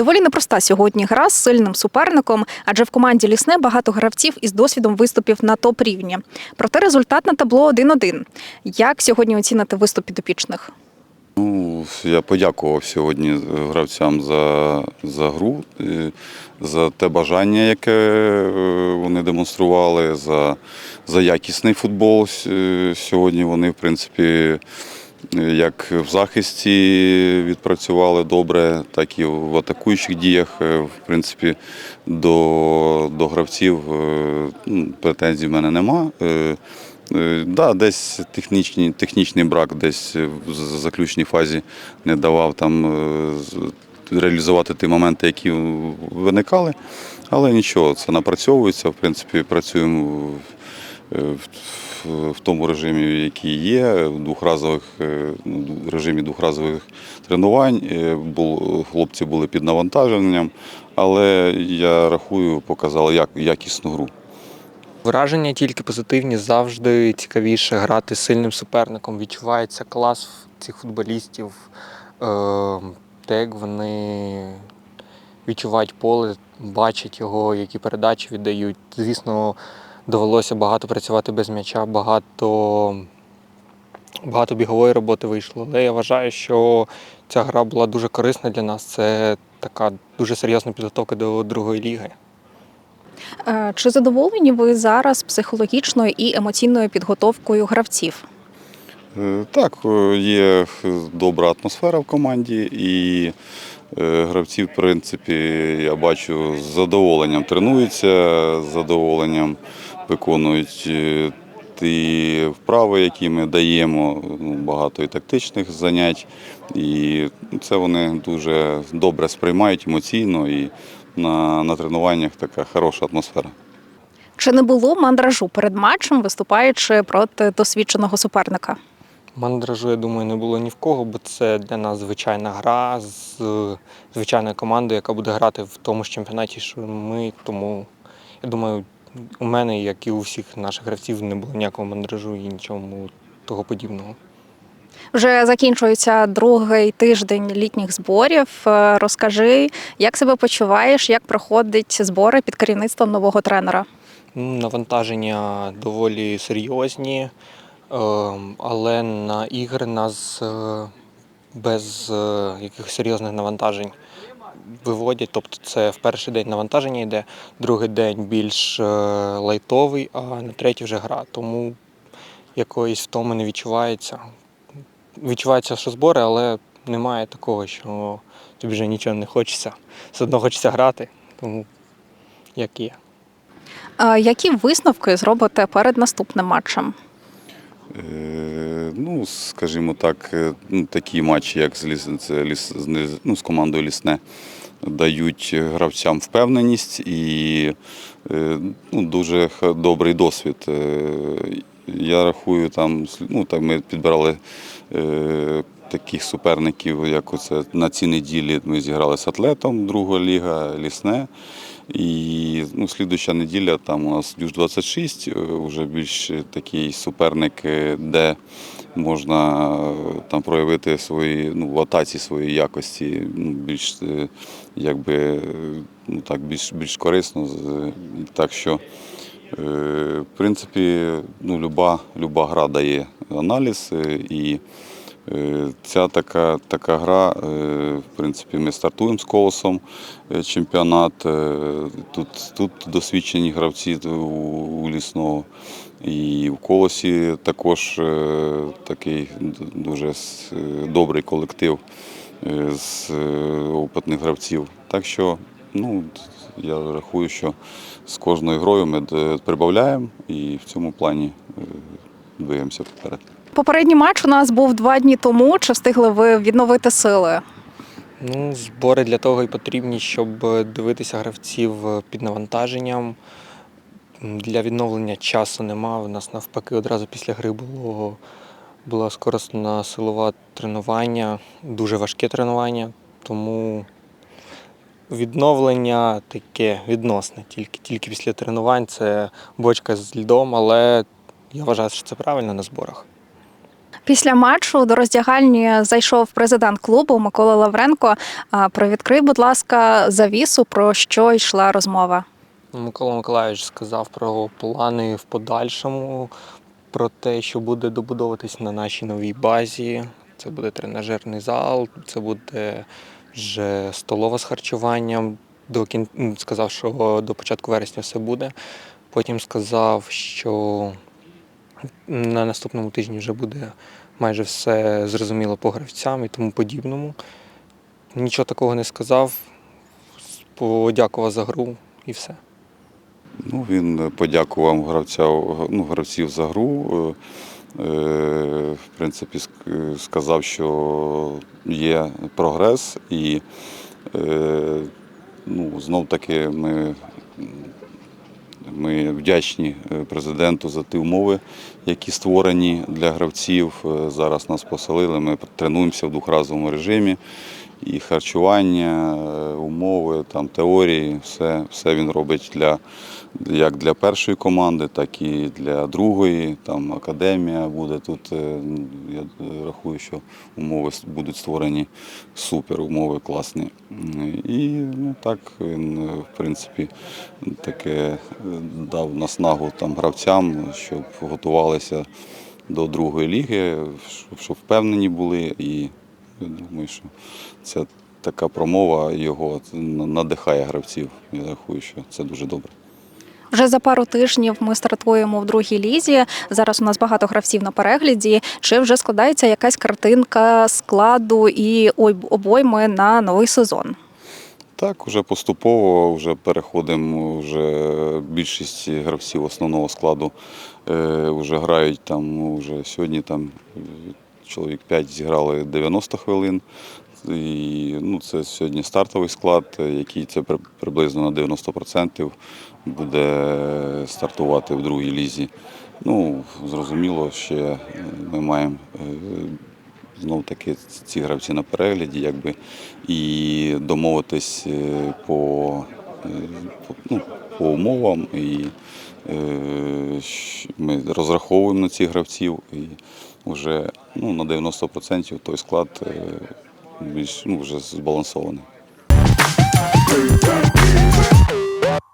Доволі непроста сьогодні гра з сильним суперником, адже в команді лісне багато гравців із досвідом виступів на топ рівні. Проте результат на табло 1-1. Як сьогодні оціните виступ підопічних? Ну, я подякував сьогодні гравцям за, за гру, е, за те бажання, яке е, вони демонстрували, за, за якісний футбол. Сьогодні вони, в принципі, е, як в захисті відпрацювали добре, так і в атакуючих діях. Е, В принципі, до, до гравців е, ну, претензій в мене нема. Е, Да, десь технічні, технічний брак, десь в заключній фазі не давав там реалізувати ті моменти, які виникали. Але нічого, це напрацьовується. В принципі, працюємо в, в, тому режимі, який є, в двохразових е, ну, режимі двохразових тренувань. Е, хлопці були під навантаженням, але я рахую, показали як, якісну гру. Враження тільки позитивні, завжди цікавіше грати з сильним суперником. Відчувається клас цих футболістів, е, те, як вони відчувають поле, бачать його, які передачі віддають. Звісно, довелося багато працювати без м'яча, багато, багато бігової роботи вийшло. Але я вважаю, що ця гра була дуже корисна для нас. Це така дуже серйозна підготовка до другої ліги. Е, Чи задоволені ви зараз психологічною і емоційною підготовкою гравців? Е, Так, е, є добра атмосфера в команді, і гравці, в принципі, я бачу, з задоволенням тренуються, з задоволенням виконують е, ті вправи, які ми даємо, ну, багато і тактичних занять. І це вони дуже добре сприймають емоційно, і на, на тренуваннях така хороша атмосфера. Чи не було мандражу перед матчем, виступаючи проти досвідченого суперника? Мандражу, я думаю, не було ні в кого, бо це для нас звичайна гра з звичайною командою, яка буде грати в тому ж чемпіонаті, що ми. Тому я думаю, у мене, як і у всіх наших гравців, не було ніякого мандражу і нічого того подібного. Вже закінчується другий тиждень літніх зборів. Е, Розкажи, як себе почуваєш, як проходять збори під керівництвом нового тренера? Ну, Навантаження доволі серйозні, ем, але на ігри нас е, без е, якихось серйозних навантажень виводять. Тобто це в перший день навантаження йде, другий день більш е, лайтовий, а на третій вже гра. Тому якоїсь втоми не відчувається. Відчувається, що збори, але немає такого, що тобі вже нічого не хочеться. Все одно хочеться грати, тому як є. Е, Які висновки зробите перед наступним матчем? Ну, скажімо так, е, ну, такі матчі, як з, ліс, ну, з командою Лісне, дають гравцям впевненість і е, ну, дуже добрий досвід. Е, Я рахую, там, ну, так ми підбирали таких суперників, як оце на цій неділі ми зіграли з атлетом, друга ліга, лісне. І ну, слідуща неділя там у нас Дюж 26, е, вже більш такий суперник, е, де можна е, там проявити свої ну, в атаці свої якості, ну, більш якби ну, так, більш, більш корисно. Так що, в принципі, ну, люба, люба гра дає аналіз і. Е, Ця така, така гра, е, в принципі, ми стартуємо з колосом е, чемпіонат. Тут, тут досвідчені гравці у, лісного. І в колосі також такий дуже добрий колектив з опитних гравців. Так що ну, я рахую, що з кожною грою ми прибавляємо і в цьому плані двигаємося вперед. Попередній матч у нас був два дні тому. Чи встигли ви відновити сили? Ну, збори для того і потрібні, щоб дивитися гравців під навантаженням. Для відновлення часу нема. У нас навпаки одразу після гри було, було скоростне силове тренування, дуже важке тренування. Тому відновлення таке відносне. Тільки, тільки після тренувань це бочка з льдом, але я вважаю, що це правильно на зборах. Після матчу до роздягальні зайшов президент клубу Микола Лавренко. А, Привідкрий, будь ласка, завісу, про що йшла розмова. Микола Миколаївич сказав про плани в подальшому, про те, що буде добудовуватись на нашій новій базі. Це буде тренажерний зал, це буде вже столова з харчуванням. До кін... Сказав, що до початку вересня все буде. Потім сказав, що на наступному тижні вже буде майже все зрозуміло по гравцям і тому подібному. Нічого такого не сказав, подякував за гру і все. Ну, він подякував гравця, ну, гравців за гру. Е, В принципі, сказав, що є прогрес, і е, ну, знов таки ми, ми вдячні е, президенту за ті умови, які створені для гравців. Е, Зараз нас поселили, ми тренуємося в двохразовому режимі. І харчування, е, умови, там теорії, все, все він робить для як для першої команди, так і для другої. Там академія буде тут. е, Я рахую, що умови будуть створені супер, умови класні. І ну, так він, е, в принципі, таке е, дав наснагу там гравцям, щоб готувалися до другої ліги, щоб- впевнені були. І я думаю, що ця така промова його надихає гравців. Я рахую, що це дуже добре. Вже за пару тижнів ми стартуємо в другій лізі. Зараз у нас багато гравців на перегляді. Чи вже складається якась картинка складу і обойми на новий сезон? Так, вже поступово вже переходимо. Вже більшість гравців основного складу е, вже грають там. ну, Вже сьогодні там е, чоловік 5 зіграли 90 хвилин. І ну, це сьогодні стартовий склад, який це приблизно на 90% буде стартувати в другій лізі. Ну, зрозуміло, ще е, ми маємо е, знов таки ці гравці на перегляді, якби і домовитись е, по, ну, по умовам. І ми розраховуємо на цих гравців і вже ну, на 90% той склад більш ну, вже збалансований.